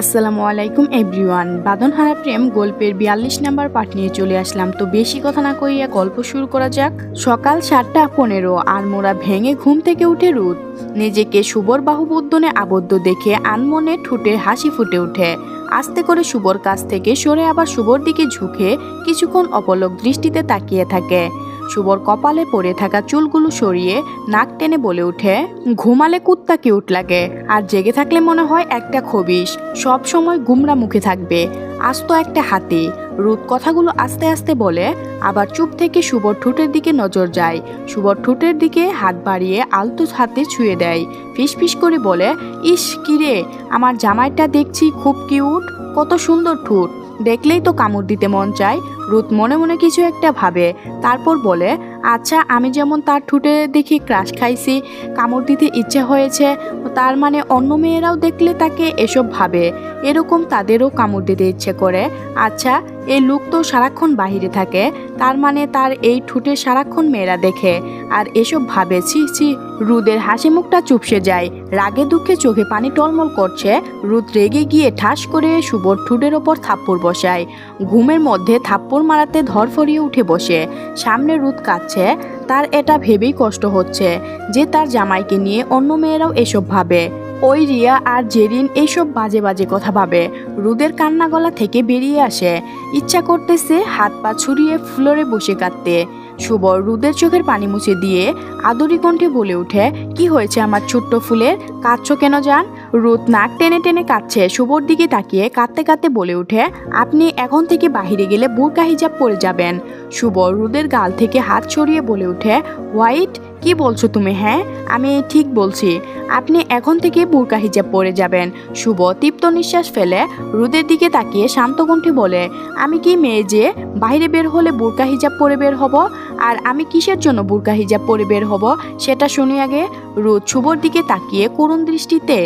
আসসালামু আলাইকুম, এভরিওয়ান। বাঁধনহারা প্রেম গল্পের বিয়াল্লিশ নাম্বার পাঠ নিয়ে চলে আসলাম। তো বেশি কথা না কইয়া গল্প শুরু করা যাক। সকাল সাতটা পনেরো আর মোরা ভেঙে ঘুম থেকে উঠে রুদ। নিজেকে শুভর বাহুবদ্ধনে আবদ্ধ দেখে আনমনে ঠুটে হাসি ফুটে ওঠে। আস্তে করে শুভর কাছ থেকে সরে আবার শুভর দিকে ঝুঁকে কিছুক্ষণ অপলক দৃষ্টিতে তাকিয়ে থাকে। শুভর কপালে পড়ে থাকা চুলগুলো সরিয়ে নাক টেনে বলে ওঠে ঘুমালে কুত্তা কিউট লাগে, আর জেগে থাকলে মনে হয় একটা খবিস সব সময় গুমরা মুখে থাকবে, আস্ত একটা হাতি। রুদ কথাগুলো আস্তে আস্তে বলে, আবার চুপ থেকে শুভর ঠোঁটের দিকে নজর যায়। শুভর ঠোঁটের দিকে হাত বাড়িয়ে আলতো হাতে ছুঁয়ে দেয়। ফিস ফিস করে বলে, ইস, কিরে, আমার জামাইটা দেখছি খুব কিউট, কত সুন্দর ঠোঁট। দেখলেই তো কামড় দিতে মন চায়। রুত মনে মনে কিছু একটা ভাবে। তারপর বলে আচ্ছা আমি যেমন তার ঠুটে দেখি ক্রাশ খাইছি, কামড় দিতে ইচ্ছে হয়েছে, তার মানে অন্য মেয়েরাও দেখলে তাকে এসব ভাবে। এরকম তাদেরও কামড় দিতে ইচ্ছে করে। আচ্ছা এই লোক তো সারাক্ষণ বাহিরে থাকে, তার মানে তার এই ঠুটে সারাক্ষণ মেয়েরা দেখে। আর এসব ভাবে ছি ছি, রুদের হাসি মুখটা চুপসে যায়, রাগে দুঃখে চোখে পানি টলমল করছে, রুদ রেগে গিয়ে ঠাস করে শুভর ঠুটের ওপর থাপ্পড় বসায়। ঘুমের মধ্যে থাপ্পড় মারাতে ধরফরিয়ে উঠে বসে। সামনে রুদ কাঁদছে, তার এটা ভেবেই কষ্ট হচ্ছে যে তার জামাইকে নিয়ে অন্য মেয়েরাও এসব ভাবে। ওই রিয়া আর জেরিন এইসব বাজে বাজে কথা ভাবে। রুদের কান্না গলা থেকে বেরিয়ে আসে। ইচ্ছা করতেছে হাত পা ছুরিয়ে ফ্লোরে বসে কাঁদতে। শুভ রুদের চোখের পানি মুছে দিয়ে আদরি কণ্ঠে বলে উঠে কি হয়েছে আমার ছোট্ট ফুলের? কাঁদছো কেন যান রুদ নাক টেনে টেনে কাঁদছে। শুভর দিকে তাকিয়ে কাঁদতে কাঁদতে বলে উঠে আপনি এখন থেকে বাহিরে গেলে বুরকা হিজাব পরে যাবেন। শুভ রুদের গাল থেকে হাত ছড়িয়ে বলে উঠে হোয়াইট কি বলছো তুমি হ্যাঁ? আমি ঠিক বলছি। আপনি এখন থেকে বুরকা হিজাব পরে যাবেন। শুভ তৃপ্ত নিঃশ্বাস ফেলে রুদের দিকে তাকিয়ে শান্ত কণ্ঠে বলে, আমি কি মেয়ে যে বাইরে বের হলে বুরকা হিজাব পরে বের হব? আর আমি কিসের জন্য বুরকা হিজাব পরে বের হব? সেটা শুনি আগে রুদ শুভর দিকে তাকিয়ে করুণ দৃষ্টিতে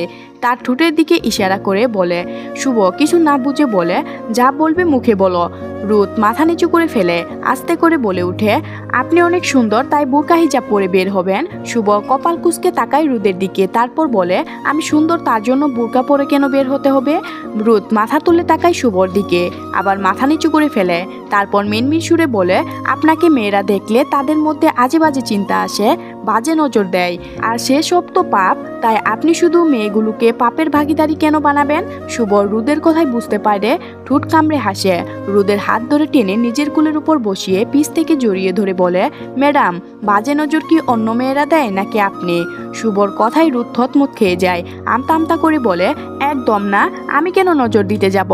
তার ঠোঁটের দিকে ইশারা করে বলে, শুভ, কিছু না বুঝে বলে, যা বলবে মুখে বলো। রুদ মাথা নিচু করে ফেলে, আস্তে করে বলে উঠে, আপনি অনেক সুন্দর, তাই বোরকা হিজাব পরে বের হবেন। শুভ কপাল কুচকে তাকায় রুদের দিকে, তারপর বলে, আমি সুন্দর, তার জন্য বোরকা পরে কেন বের হতে হবে? রুদ মাথা তুলে তাকায় শুভর দিকে, আবার মাথা নিচু করে ফেলে, তারপর মিনমিন সুরে বলে, আপনাকে মেয়েরা দেখলে তাদের মধ্যে আজে বাজে চিন্তা আসে। বাজে নজর দেয়। আর সেসব তো পাপ, তাই আপনি শুধু মেয়েগুলোকে পাপের ভাগিদারি কেন বানাবেন? শুভ রুদের কথাই বুঝতে পারে, ঠুট কামড়ে হাসে। রুদের হাত ধরে টেনে নিজের কুলের উপর বসিয়ে পিস থেকে জড়িয়ে ধরে বলে, ম্যাডাম, বাজে নজর কি অন্য মেয়েরা দেয় নাকি আপনি? শুভর কথাই রুদ থতমত খেয়ে যায়, আমতা আমতা করে বলে, একদম না, আমি কেন নজর দিতে যাব?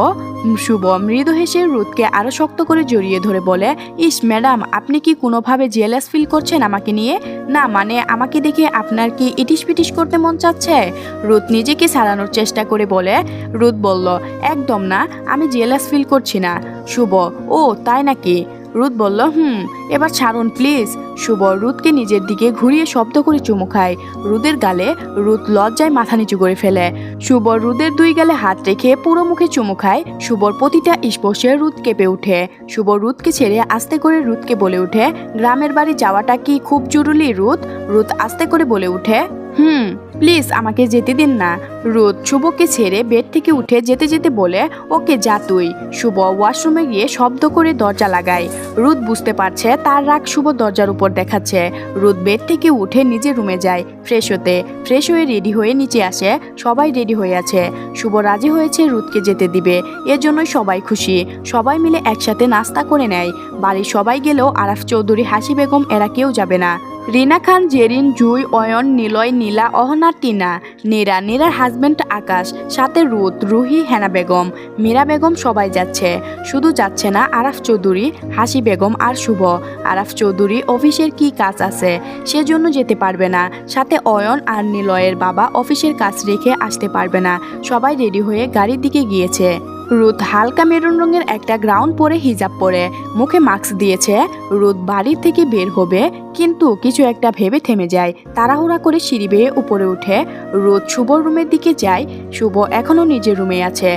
শুভ মৃদু হেসে রুদকে আরও শক্ত করে জড়িয়ে ধরে বলে, ইস, ম্যাডাম, আপনি কি কোনোভাবে জেলাস ফিল করছেন আমাকে নিয়ে? না আমাকে দেখে আপনার কি ইটিস পিটিস করতে মন চাচ্ছে? রুদ নিজেকে সারানোর চেষ্টা করে বলে রুদ বলল, একদম না, আমি জেলাস ফিল করছি না। শুভ, ও, তাই নাকি? রুদ বলল, হুম, এবার ছাড়ুন, প্লিজ। শুভ রুদকে নিজের দিকে ঘুরিয়ে শব্দ করে চুমু খায়। রুদের গালে রুদ লজ্জায় মাথা নিচু করে ফেলে। শুভ রুদের দুই গালে হাত রেখে পুরো মুখে চুমু খায়। শুভর প্রতিটা স্পর্শে রুদ কেঁপে ওঠে। শুভ রুদকে ছেড়ে আস্তে করে রুদকে বলে ওঠে, গ্রামের বাড়ি যাওয়াটা কি খুব জরুরি রুদ রুদ আস্তে করে বলে ওঠে হুম, প্লিজ আমাকে যেতে দিন না। রোদ শুভকে ছেড়ে বেড থেকে উঠে যেতে যেতে বলে, ওকে যা তুই। শুভ ওয়াশরুমে গিয়ে শব্দ করে দরজা লাগায়। রোদ বুঝতে পারছে তার রাগ শুভ দরজার উপর দেখাচ্ছে। রোদ বেড থেকে উঠে নিজের রুমে যায়, ফ্রেশ হতে। ফ্রেশ হয়ে রেডি হয়ে নিচে আসে, সবাই রেডি হয়ে আছে। শুভ রাজি হয়েছে রুদকে যেতে দিবে এর জন্যই সবাই খুশি। সবাই মিলে একসাথে নাস্তা করে নেয়। বাড়ির সবাই গেলেও আরাফ চৌধুরী, হাসি বেগম, এরা কেউ যাবে না। রিনা খান, জেরিন, জুই, অয়ন, নিলয়, নীলা, অহনা, টিনা, নীরা, নীরার হাজব্যান্ড আকাশ, সাথে রুদ রুহি, হেনা বেগম, মীরা বেগম সবাই যাচ্ছে। শুধু যাচ্ছে না, আরাফ চৌধুরী, হাসি বেগম আর শুভ। আরাফ চৌধুরী অফিসের কি কাজ আছে? সেজন্য যেতে পারবে না। সাথে অয়ন আর নিলয়ের বাবা অফিসের কাজ রেখে আসতে পারবে না। সবাই রেডি হয়ে গাড়ির দিকে গিয়েছে। রুদ হালকা মেরুন রঙের একটা গ্রাউন্ড পরে হিজাব পরে। মুখে মাস্ক দিয়েছে। রোদ বাড়ির থেকে বের হবে, কিন্তু কিছু একটা ভেবে থেমে যায়। তাড়াহুড়া করে সিঁড়ি বেয়ে উপরে উঠে রোদ শুভর রুমের দিকে যায়। শুভ এখনও নিজের রুমে আছে।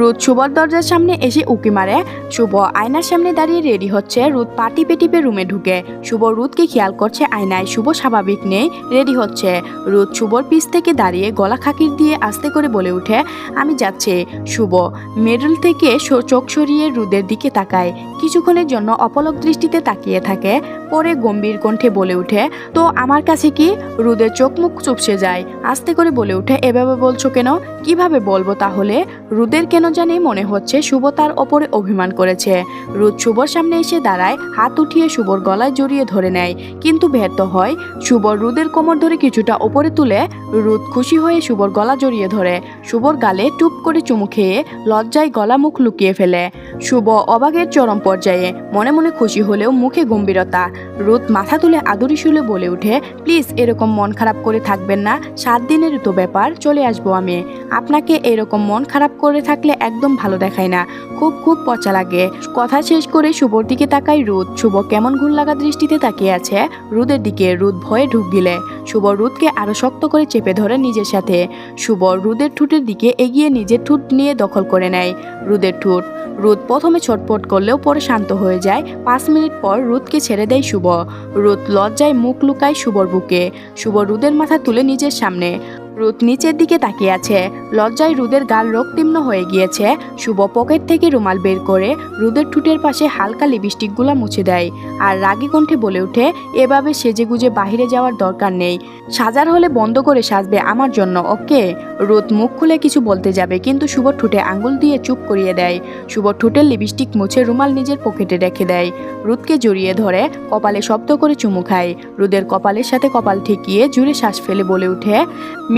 রোদ শুভর দরজার সামনে এসে উঁকি মারে। শুভ আয়নার সামনে দাঁড়িয়ে রেডি হচ্ছে। রোদ পাটি পেটিপে রুমে ঢুকে। শুভ রোদকে খেয়াল করছে আয়নায়। শুভ স্বাভাবিক নেই, রেডি হচ্ছে। রোদ শুভর পিস থেকে দাঁড়িয়ে গলা খাকির দিয়ে আস্তে করে বলে উঠে আমি যাচ্ছি। শুভ মেডেল থেকে চোখ সরিয়ে রোদের দিকে তাকায়। কিছুক্ষণের জন্য অপলক দৃষ্টিতে তাকিয়ে থাকে, পরে গম্ভীর কণ্ঠে বলে ওঠে তো আমার কাছে কি? রোদের চোখ মুখ চুপসে যায়, আস্তে করে বলে উঠে, এভাবে বলছো কেন? কীভাবে বলব তাহলে? রুদের কেন জানি মনে হচ্ছে শুভ তার ওপরে অভিমান করেছে। রুদ শুভর সামনে এসে দাঁড়ায়, হাত উঠিয়ে শুভর গলায় জড়িয়ে ধরে নেয়, কিন্তু ব্যর্থ হয়। শুভ রুদের কোমর ধরে কিছুটা ওপরে তুলে, রুদ খুশি হয়ে শুভর গলা জড়িয়ে ধরে। শুভর গালে টুপ করে চুমু খেয়ে, লজ্জায় গলা মুখ লুকিয়ে ফেলে। শুভ অবাগের চরম পর্যায়ে, মনে মনে খুশি হলেও মুখে গম্ভীরতা। রোদ মাথা তুলে আদরি শুলে বলে ওঠে, প্লিজ এরকম মন খারাপ করে থাকবেন না, সাত দিনের তো ব্যাপার, চলে আসব আমি। আপনাকে এরকম মন খারাপ করে থাকলে একদম ভালো দেখায় না, খুব খুব পচা লাগে। কথা শেষ করে শুভর দিকে তাকাই রোদ। শুভ কেমন ঘুর লাগা দৃষ্টিতে তাকিয়ে আছে। রোদের দিকে রোদ ভয়ে ঢুক দিলে শুভ রোদকে আরও শক্ত করে চেপে ধরে নিজের সাথে। শুভ রোদের ঠোঁটের দিকে এগিয়ে নিজের ঠোঁট নিয়ে দখল করে নেয়। রোদের ঠোঁট। রোদ প্রথমে ছটপট করলেও পরে শান্ত হয়ে যায়। পাঁচ মিনিট পর রুদকে ছেড়ে দেয় শুভ। রোদ লজ্জায় মুখ লুকায় শুভর বুকে। শুভ রোদের মাথা তুলে নিজের সামনে। রুদ নিচের দিকে তাকিয়ে আছে। লজ্জায় রুদের গাল রক্তিম্ন হয়ে গিয়েছে। শুভ পকেট থেকে রুমাল বের করে রুদের ঠুটের পাশে হালকা লিপস্টিকগুলো মুছে দেয় আর রাগী কণ্ঠে বলে ওঠে, এভাবে সেজে গুজে বাহিরে যাওয়ার দরকার নেই। সাজার হলে বন্ধ করে সাজবে আমার জন্য, ওকে? রোদ মুখ খুলে কিছু বলতে যাবে, কিন্তু শুভ ঠুটে আঙ্গুল দিয়ে চুপ করিয়ে দেয়। শুভ ঠোঁটের লিপস্টিক মুছে রুমাল নিজের পকেটে রেখে দেয়। রুদকে জড়িয়ে ধরে, কপালে শব্দ করে চুমু খায়। রুদের কপালের সাথে কপাল ঠেকিয়ে জুড়ে শ্বাস ফেলে বলে ওঠে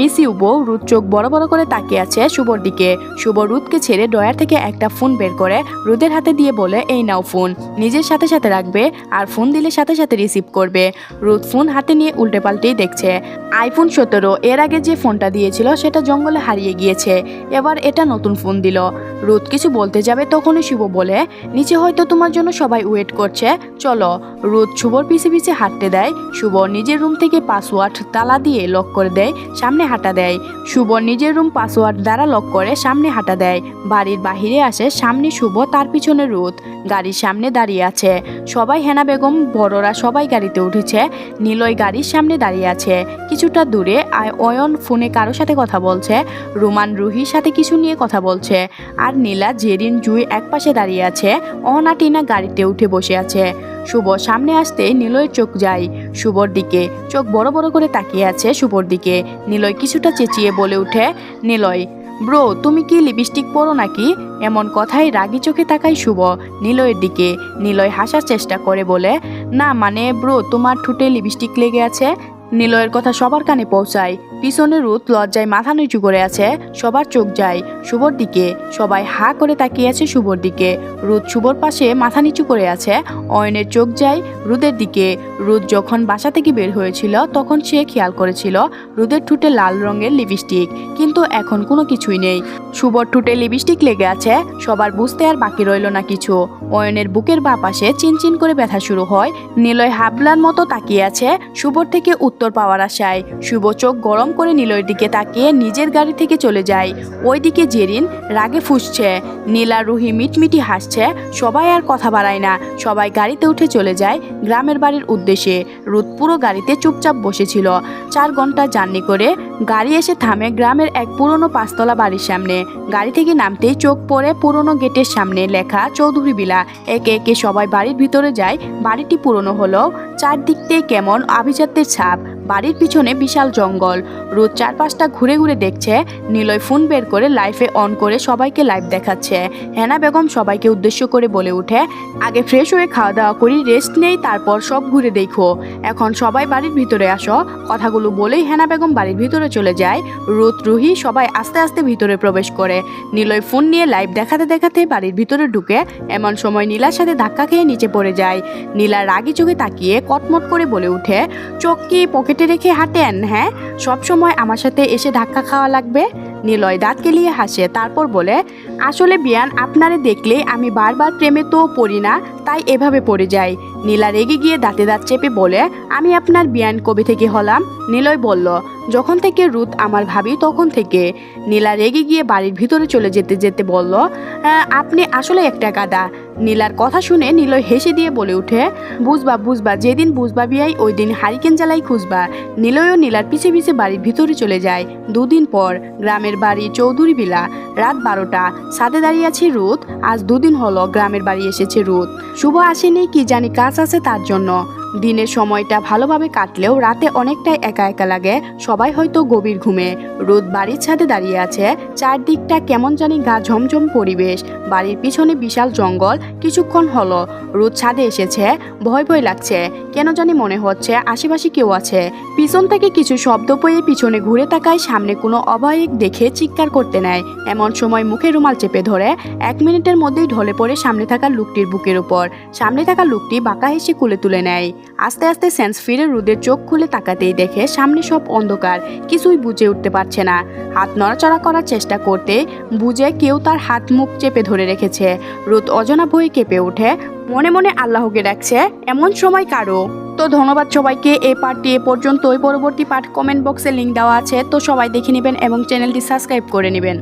মিস ইউ বউ রুদ চোখ বড় বড় করে তাকিয়ে আছে শুভর দিকে। শুভ রুদকে ছেড়ে ডয়ার থেকে একটা ফোন বের করে, রুদের হাতে দিয়ে বলে, এই নাও ফোন। নিজের সাথে সাথে রাখবে আর ফোন দিলে সাথে সাথে রিসিভ করবে। রুদ ফোন হাতে নিয়ে উল্টে পাল্টেই দেখছে, আইফোন সতেরো। এর আগে যে ফোনটা দিয়েছিল সেটা জঙ্গলে হারিয়ে গিয়েছে। এবার এটা নতুন ফোন দিল। রুদ কিছু বলতে যাবে তখনই শুভ বলে, নিচে হয়তো তোমার জন্য সবাই ওয়েট করছে। চলো। রুদ শুভর পিছে পিছে হাঁটতে দেয়। শুভ নিজের রুম থেকে পাসওয়ার্ড তালা দিয়ে লক করে দেয়। সামনে হাঁটা দেয়। শুভ নিজের রুম পাসওয়ার্ড দ্বারা লক করে সামনে হাঁটা দেয়। বাড়ির বাহিরে আসে সামনে শুভ তার পিছনে রোদ। গাড়ির সামনে দাঁড়িয়ে আছে। সবাই হেনা বেগম, বড়রা সবাই গাড়িতে উঠেছে। নীলয় গাড়ির সামনে দাঁড়িয়ে আছে। কিছুটা দূরে অয়ন ফোনে কারও সাথে কথা বলছে। রোমান রুহির সাথে কিছু নিয়ে কথা বলছে। আর নীলা, জেরিন, জুই একপাশে দাঁড়িয়ে আছে। অহনা টিনা গাড়িতে উঠে বসে আছে। শুভ সামনে আসতে নীলয়ের চোখ যায়। শুভর দিকে চোখ বড় বড় করে তাকিয়ে আছে শুভর দিকে। নীলয় কিছুটা চেঁচিয়ে বলে উঠে নীলয়, ব্রো, তুমি কি লিপস্টিক পরো নাকি? এমন কথাই রাগি চোখে তাকাই শুভ নীলয়ের দিকে। নীলয় হাসার চেষ্টা করে বলে, না মানে ব্রো, তোমার ঠোঁটে লিপস্টিক লেগে আছে? নিলয়ের কথা সবার কানে পৌঁছায়। পিছনে রুত লজ্জায় মাথা নিচু করে আছে, সবার চোখ যায়। শুভর দিকে, সবাই হা করে তাকিয়ে আছে শুভর দিকে। রুদ শুভর পাশে মাথা নিচু করে আছে, অয়নের চোখ যায় রুদের দিকে। রুদ যখন বাসা থেকে বের হয়েছিল, তখন সে খেয়াল করেছিল রুদের ঠুটে লাল রঙের লিপস্টিক, কিন্তু এখন কোনো কিছুই নেই। শুভর ঠুটে লিপস্টিক লেগে আছে, সবার বুঝতে আর বাকি রইল না কিছু। অয়নের বুকের বা পাশে চিনচিন করে ব্যথা শুরু হয়। নিলয় হাবলার মতো তাকিয়ে আছে শুভর থেকে উত্তর পাওয়ার আশায়। শুভ চোখ গরম করে নিলয়ের দিকে তাকিয়ে নিজের গাড়ি থেকে চলে যায়। ওইদিকে জেরিন রাগে ফুসছে। নীলা রুহি মিটমিটি হাসছে। সবাই আর কথা বাড়ায় না। সবাই গাড়িতে উঠে চলে যায়। গ্রামের বাড়ির উদ্দেশ্যে রুদ পুরো গাড়িতে চুপচাপ বসেছিল। চার ঘণ্টা জার্নি করে গাড়ি এসে থামে গ্রামের এক পুরনো পাঁচতলা বাড়ির সামনে। গাড়ি থেকে নামতেই চোখ পড়ে পুরনো গেটের সামনে লেখা চৌধুরী বিলা। একে একে সবাই বাড়ির ভিতরে যায়। বাড়িটি পুরনো হলেও চারদিক থেকে কেমন আভিজাত্যের ছাপ। বাড়ির পিছনে বিশাল জঙ্গল। রোজ চারপাশটা ঘুরে ঘুরে দেখছে, নিলয় ফোন বের করে লাইফে অন করে সবাইকে লাইভ দেখাচ্ছে। হেনা বেগম সবাইকে উদ্দেশ্য করে বলে উঠে আগে ফ্রেশ হয়ে খাওয়া দাওয়া করি রেস্ট নেই, তারপর সব ঘুরে দেখো। এখন সবাই বাড়ির ভিতরে আসো। কথাগুলো বলেই হেনা বেগম বাড়ির ভিতরে চলে যায়। রোদ, রুহি সবাই আস্তে আস্তে ভিতরে প্রবেশ করে। নিলয় ফোন নিয়ে লাইভ দেখাতে দেখাতে বাড়ির ভিতরে ঢুকে, এমন সময় নীলার সাথে ধাক্কা খেয়ে নিচে পড়ে যায়। নীলা রাগি চোখে তাকিয়ে কটমট করে বলে উঠে চোখ কি পকেটে রেখে হাঁটেন হ্যাঁ? সব সময় আমার সাথে এসে ধাক্কা খাওয়া লাগবে। নিলয় দাঁত কেলিয়ে হাসে তারপর বলে আসলে বিয়ান আপনারে দেখলে আমি বারবার প্রেমে তো পড়ি না তাই এভাবে পড়ে যাই। নীলা রেগে গিয়ে দাঁতে দাঁত চেপে বলে আমি আপনার বিয়ান কবে থেকে হলাম? নীলয় বলল যখন থেকে রুত আমার ভাবি তখন থেকে। নীলা রেগে গিয়ে বাড়ির ভিতরে চলে যেতে যেতে বলল "আহ, আপনি আসলে একটা গাদা। নীলার কথা শুনে নীলয় হেসে দিয়ে বলে উঠে বুঝবা বুঝবা, যেদিন বুঝবা বিয়াই ওই দিন হারিকেন জ্বালাই খুঁজবা। নীলয়ও নীলার পিছে পিছে বাড়ির ভিতরে চলে যায়। দুদিন পর গ্রামের বাড়ি চৌধুরী বিলা। রাত বারোটা। সাথে দাঁড়িয়ে আছে রুথ আজ দুদিন হলো গ্রামের বাড়ি এসেছে রুথ শুভ আসেনি, কি জানি কাজ আছে তার জন্য। দিনের সময়টা ভালোভাবে কাটলেও রাতে অনেকটাই একা একা লাগে, সবাই হয়তো গভীর ঘুমে। রোদ বাড়ির ছাদে দাঁড়িয়ে আছে, চারদিকটা কেমন জানি গা ঝমঝম পরিবেশ। বাড়ির পিছনে বিশাল জঙ্গল, কিছুক্ষণ হলো, রোদ ছাদে এসেছে, ভয় ভয় লাগছে, কেন জানি মনে হচ্ছে আশেপাশে কেউ আছে। পিছন থেকে কিছু শব্দ পেয়ে পিছনে ঘুরে তাকায়, সামনে কোনো অবায়িক দেখে চিৎকার করতে নেয়। এমন সময় মুখে রুমাল চেপে ধরে, এক মিনিটের মধ্যেই ঢলে পড়ে সামনে থাকা লোকটির বুকের উপর সামনে থাকা লোকটি বাঁকা হেসে কুলে তুলে নেয়। আস্তে আস্তে সেন্স ফিরে রুদের চোখ খুলে তাকাতেই দেখে সামনে সব অন্ধকার, কিছুই বুঝে উঠতে পারছে না। হাত নড়াচড়া করার চেষ্টা করতে বুঝে কেউ তার হাত মুখ চেপে ধরে রেখেছে। রুদ অজানা ভয়ে কেঁপে ওঠে, মনে মনে আল্লাহকে ডাকছে, এমন সময় কারও? তো ধন্যবাদ সবাইকে এই পার্টটি এ পর্যন্ত ওই পরবর্তী পার্ট কমেন্ট বক্সে লিঙ্ক দেওয়া আছে, তো সবাই দেখে নেবেন এবং চ্যানেলটি সাবস্ক্রাইব করে নেবেন।